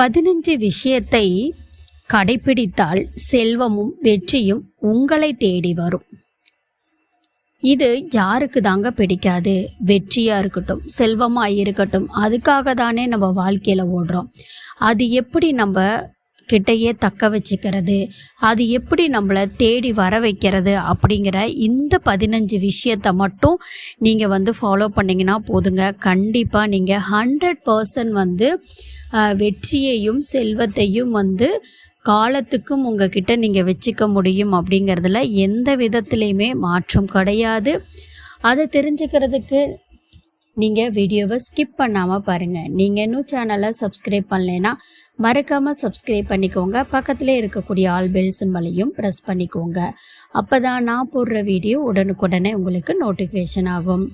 பதினஞ்சு விஷயத்தை கடைபிடித்தால் செல்வமும் வெற்றியும் உங்களை தேடி வரும். இது யாருக்கு தாங்க பிடிக்காது? வெற்றியாக இருக்கட்டும் செல்வமாக இருக்கட்டும் அதுக்காக தானே நம்ம வாழ்க்கையில் ஓடுறோம். அது எப்படி நம்ம கிட்டையே தக்க வச்சுக்கிறது. அது எப்படி நம்மளை தேடி வர வைக்கிறது அப்படிங்கிற இந்த பதினஞ்சு விஷயத்தை மட்டும் நீங்கள் வந்து ஃபாலோ பண்ணிங்கன்னா போதுங்க. கண்டிப்பாக நீங்கள் ஹண்ட்ரட் பர்சன்ட் வந்து வெற்றியையும் செல்வத்தையும் வந்து காலத்துக்கும் உங்ககிட்ட நீங்கள் வச்சுக்க முடியும் அப்படிங்கிறதுல எந்த விதத்துலேயுமே மாற்றம் கிடையாது. அதை தெரிஞ்சுக்கிறதுக்கு நீங்கள் வீடியோவை ஸ்கிப் பண்ணாமல் பாருங்கள் நீங்கள் இன்னும் சேனலை சப்ஸ்கிரைப் பண்ணலைன்னா மறக்காமல் சப்ஸ்கிரைப் பண்ணிக்கோங்க. பக்கத்தில் இருக்கக்கூடிய ஆல் பெல் சிம்பலையும் ப்ரெஸ் பண்ணிக்கோங்க. அப்போ தான் நான் போடுற வீடியோ உடனுக்குடனே உங்களுக்கு நோட்டிஃபிகேஷன் ஆகும்.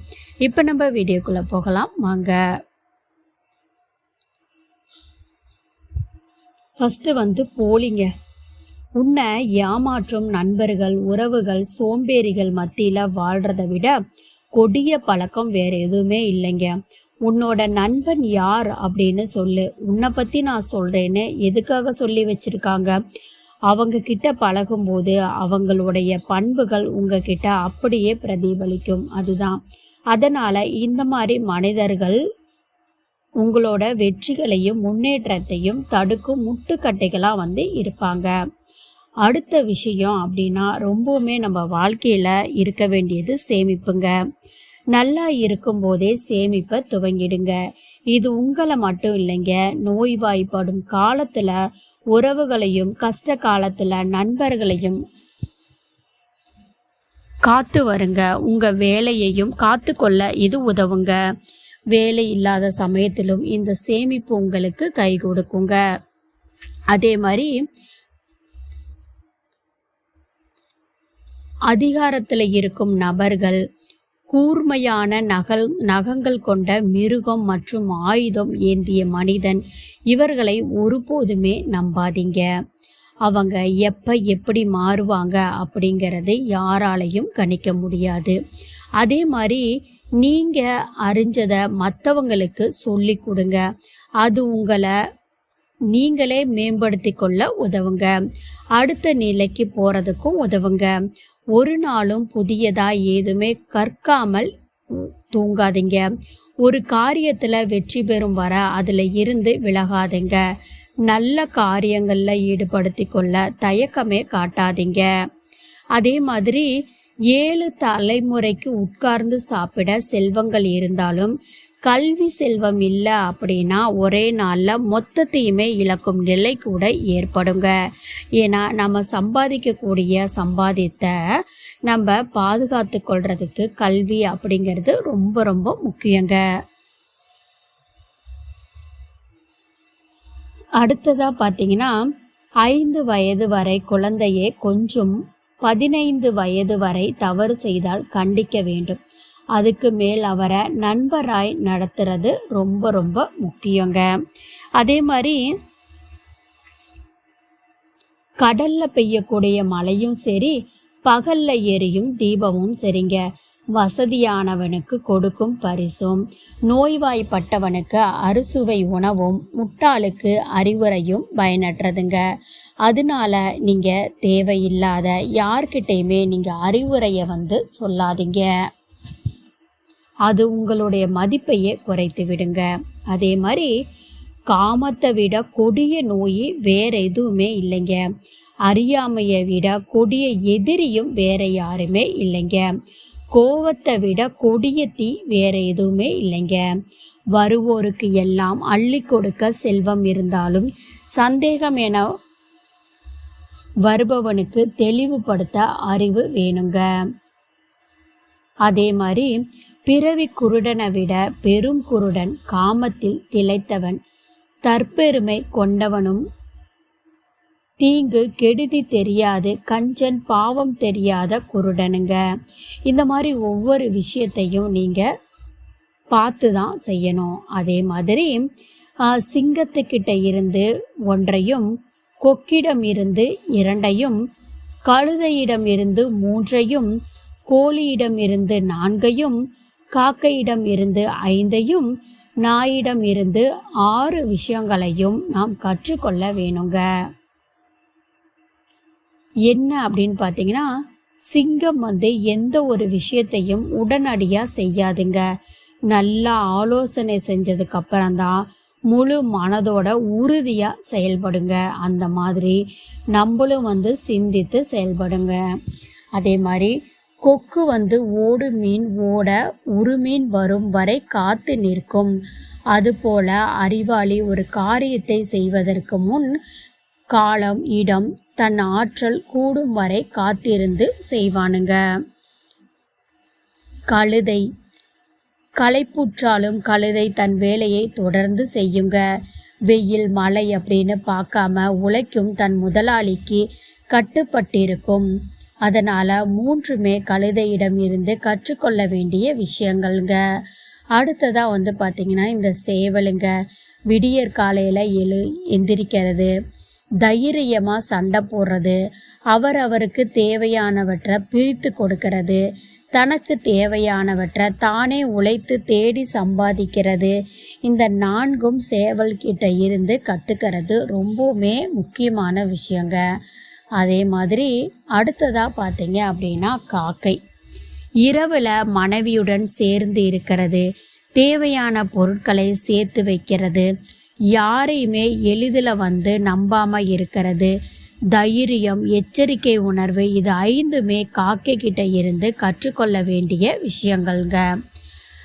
இப்போ நம்ம வீடியோக்குள்ளே போகலாம். வாங்க. ஃபஸ்ட்டு வந்து போலிங்க. உன்னை ஏமாற்றும் நண்பர்கள் உறவுகள் சோம்பேறிகள் மத்தியில் வாழ்கிறத விட கொடிய பழக்கம் வேற எதுவுமே இல்லைங்க. உன்னோட நண்பன் யார் அப்படின்னு சொல்லு. உன்னை பற்றி நான் சொல்கிறேன்னு எதுக்காக சொல்லி வச்சுருக்காங்க? அவங்க கிட்ட பழகும்போது அவங்களுடைய பண்புகள் உங்ககிட்ட அப்படியே பிரதிபலிக்கும். அதுதான். அதனால் இந்த மாதிரி மனிதர்கள் உங்களோட வெற்றிகளையும் முன்னேற்றத்தையும் தடுக்கும் முட்டுக்கட்டைகளாக வந்து இருப்பாங்க. அடுத்த விஷயம் அப்படின்னா ரொம்பவுமே நம்ம வாழ்க்கையில் இருக்க வேண்டியது சேமிப்புங்க. நல்லா இருக்கும்போதே சேமிப்ப துவங்கிடுங்க. இது உங்களை மட்டும் இல்லைங்க நோய்வாய்ப்படும் காலத்தில் உறவுகளையும் கஷ்ட காலத்தில் நண்பர்களையும் காத்து வருங்க. உங்கள் வேலையையும் காத்து கொள்ள இது உதவுங்க. வேலை இல்லாத சமயத்திலும் இந்த சேமிப்பு உங்களுக்கு கை கொடுக்குங்க. அதே மாதிரி அதிகாரத்தில் இருக்கும் நபர்கள் கூர்மையான நகல் நகங்கள் கொண்ட மிருகம் மற்றும் ஆயுதம் ஏந்திய மனிதன். இவர்களை ஒருபோதுமே நம்பாதீங்க. அவங்க எப்போ எப்படி மாறுவாங்க அப்படிங்கிறதை யாராலையும் கணிக்க முடியாது. அதே மாதிரி நீங்கள் அறிஞ்சதை மற்றவங்களுக்கு சொல்லி கொடுங்க. அது உங்களை நீங்களே மேம்படுத்தி கொள்ள உதவுங்க. அடுத்த நிலைக்கு போகிறதுக்கும் உதவுங்க. ஒரு நாளும் புதியதாக ஏதுமே கற்காமல் தூங்காதீங்க. ஒரு காரியத்தில் வெற்றி பெறும் வர அதில் இருந்து விலகாதீங்க. நல்ல காரியங்களில் ஈடுபடுத்தி கொள்ள தயக்கமே காட்டாதீங்க. அதே மாதிரி ஏழு தலைமுறைக்கு உட்கார்ந்து சாப்பிட செல்வங்கள் இருந்தாலும் கல்வி செல்வம் இல்லை அப்படின்னா ஒரே நாளில் மொத்தத்தையுமே இழக்கும் நிலை கூட ஏற்படுங்க. ஏன்னா நம்ம சம்பாதிக்கக்கூடிய சம்பாதித்த நம்ம பாதுகாத்து கொள்றதுக்கு கல்வி அப்படிங்கிறது ரொம்ப ரொம்ப முக்கியங்க. அடுத்ததாக பார்த்தீங்கன்னா ஐந்து வயது வரை குழந்தையே கொஞ்சம் பதினைந்து வயது வரை தவறு செய்தால் கண்டிக்க வேண்டும். அதுக்கு மேல் அவரை நண்பராய் நடத்துறது ரொம்ப ரொம்ப முக்கியங்க. அதே மாதிரி கடல்ல பெய்யக்கூடிய மழையும் சரி பகல்ல எரியும் தீபமும் சரிங்க. வசதியானவனுக்கு கொடுக்கும் பரிசும். நோய்வாய்ப்பட்டவனுக்கு அறுசுவை உணவும் முட்டாளுக்கு அறிவுரையும் பயனற்றதுங்க. அதனால நீங்கள் தேவையில்லாத யார்கிட்டையுமே நீங்கள் அறிவுரையை வந்து சொல்லாதீங்க. அது உங்களுடைய மதிப்பையே குறைத்து விடுங்க. அதே மாதிரி காமத்தை விட கொடிய நோய் வேற எதுவுமே இல்லைங்க. அறியாமையை விட கொடிய எதிரியும் வேற யாருமே இல்லைங்க. கோவத்தை விட கொடிய தீ வேற எதுவுமே இல்லைங்க. வருவோருக்கு எல்லாம் அள்ளி கொடுக்க செல்வம் இருந்தாலும் சந்தேகம் என வருபவனுக்கு தெளிவுபடுத்த அறிவு வேணுங்க. அதே மாதிரி பிறவி குருடனை விட பெரும் குருடன் காமத்தில் திளைத்தவன் தற்பெருமை கொண்டவனும் தீங்கு கெடுதி தெரியாது கஞ்சன் பாவம் தெரியாத குருடனுங்க. இந்த மாதிரி ஒவ்வொரு விஷயத்தையும் நீங்கள் பார்த்து தான் செய்யணும். அதே மாதிரி சிங்கத்துக்கிட்ட இருந்து ஒன்றையும் கொக்கிடம் இருந்து இரண்டையும் கழுதையிடம் இருந்து மூன்றையும் கோழியிடம் இருந்து நான்கையும் காக்கையிடம் இருந்து ஐந்தையும் நாயிடம் இருந்து ஆறு விஷயங்களையும் நாம் கற்றுக்கொள்ள வேணுங்க. என்ன அப்படின்னு பார்த்தீங்கன்னா சிங்கம் வந்து எந்த ஒரு விஷயத்தையும் உடனடியாக செய்யாதுங்க. நல்லா ஆலோசனை செஞ்சதுக்கு அப்புறம்தான் முழு மனதோட உறுதியாக செயல்படுங்க. அந்த மாதிரி நம்மளும் வந்து சிந்தித்து செயல்படுங்க. அதே மாதிரி கொக்கு வந்து ஓடு மீன் ஓட உருமீன் வரும் வரை காத்து நிற்கும். அதுபோல அறிவாளி ஒரு காரியத்தை செய்வதற்கு முன் காலம் இடம் தன் ஆற்றல் கூடும் வரை காத்திருந்து செய்வானுங்க. கழுதை. களைப்புற்றாலும் கழுதை தன் வேலையை தொடர்ந்து செய்யுங்க. வெயில் மழை அப்படின்னு பார்க்காம உழைக்கும் தன் முதலாளிக்கு கட்டுப்பட்டிருக்கும். அதனால் மூன்றுமே கழுதையிடம் இருந்து கற்றுக்கொள்ள வேண்டிய விஷயங்கள்ங்க. அடுத்ததாக வந்து பார்த்திங்கன்னா இந்த சேவலுங்க. விடியற் காலையில் எழு எந்திரிக்கிறது. தைரியமாக சண்டை போடுறது அவர் அவருக்கு தேவையானவற்றை பிரித்து கொடுக்கறது தனக்கு தேவையானவற்றை தானே உழைத்து தேடி சம்பாதிக்கிறது. இந்த நான்கும் சேவல்கிட்ட இருந்து கற்றுக்கிறது ரொம்பவுமே முக்கியமான விஷயங்க. அதே மாதிரி அடுத்ததாக பார்த்தீங்க அப்படின்னா காக்கை. இரவில் மனைவியுடன் சேர்ந்து இருக்கிறது தேவையான பொருட்களை சேர்த்து வைக்கிறது யாரையுமே எளிதில் வந்து நம்பாமல் இருக்கிறது. தைரியம் எச்சரிக்கை உணர்வு இது ஐந்துமே காக்கை கிட்ட இருந்து கற்றுக்கொள்ள வேண்டிய விஷயங்கள்ங்க.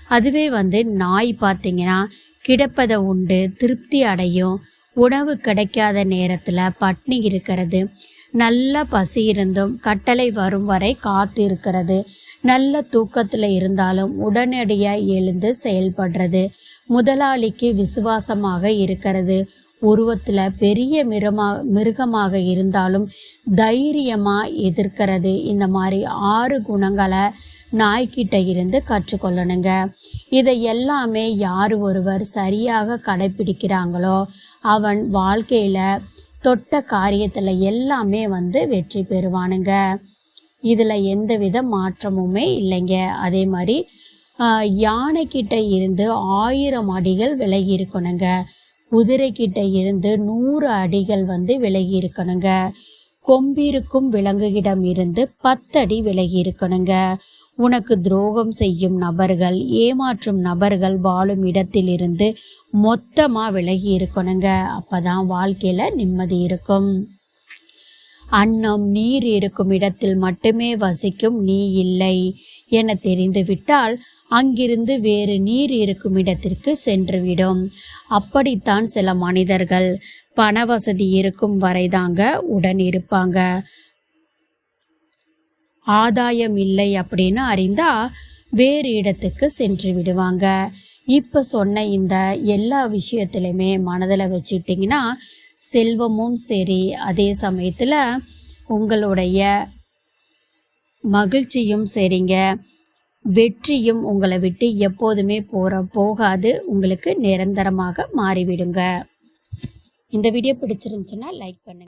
அதுவே வந்து நாய் பார்த்திங்கன்னா கிடப்பதை உண்டு திருப்தி அடையும். உணவு கிடைக்காத நேரத்தில் பட்னி இருக்கிறது. நல்ல பசி இருந்தும் கட்டளை வரும் வரை காத்து இருக்கிறது நல்ல தூக்கத்தில் இருந்தாலும் உடனடியாக எழுந்து செயல்படுறது. முதலாளிக்கு விசுவாசமாக இருக்கிறது. உருவத்தில் பெரிய மிருமா மிருகமாக இருந்தாலும் தைரியமாக எதிர்க்கிறது. இந்த மாதிரி ஆறு குணங்களை நாய்கிட்ட இருந்து கற்றுக்கொள்ளணுங்க. இதை எல்லாமே யார் ஒருவர் சரியாக கடைப்பிடிக்கிறாங்களோ அவன் வாழ்க்கையில் தொட்ட காரியத்தில் எல்லாமே வந்து வெற்றி பெறுவானுங்க. இதில் எந்தவித மாற்றமுமே இல்லைங்க. அதே மாதிரி யானைக்கிட்ட இருந்து ஆயிரம் அடிகள் விலகி இருக்கணுங்க. குதிரைக்கிட்ட இருந்து நூறு அடிகள் வந்து விலகி இருக்கணுங்க. கொம்பிருக்கும் விலங்குகிடம் இருந்து பத்தடி விலகி இருக்கணுங்க. உனக்கு துரோகம் செய்யும் நபர்கள் ஏமாற்றும் நபர்கள் வாழும் இடத்திலிருந்து மொத்தமாக விலகி இருக்கணுங்க. அப்பதான் வாழ்க்கையில் நிம்மதி இருக்கும். அன்னம் நீர் இருக்கும் இடத்தில் மட்டுமே வசிக்கும் நீ இல்லை என தெரிந்துவிட்டால் அங்கிருந்து வேறு நீர் இருக்கும் இடத்திற்கு சென்றுவிடும். அப்படித்தான் சில மனிதர்கள் பண வசதி இருக்கும் வரைதாங்க உடன் இருப்பாங்க. ஆதாயம் இல்லை அப்படின்னு அறிந்தா வேறு இடத்துக்கு சென்று விடுவாங்க. இப்போ சொன்ன இந்த எல்லா விஷயத்திலையுமே மனதில் வச்சுட்டிங்கன்னா செல்வமும் சரி அதே சமயத்தில் உங்களுடைய மகிழ்ச்சியும் சரிங்க. வெற்றியும் உங்களை விட்டு எப்போதுமே போகிற போகாது. உங்களுக்கு நிரந்தரமாக மாறிவிடுங்க. இந்த வீடியோ பிடிச்சிருந்துச்சுன்னா லைக் பண்ணுங்கள்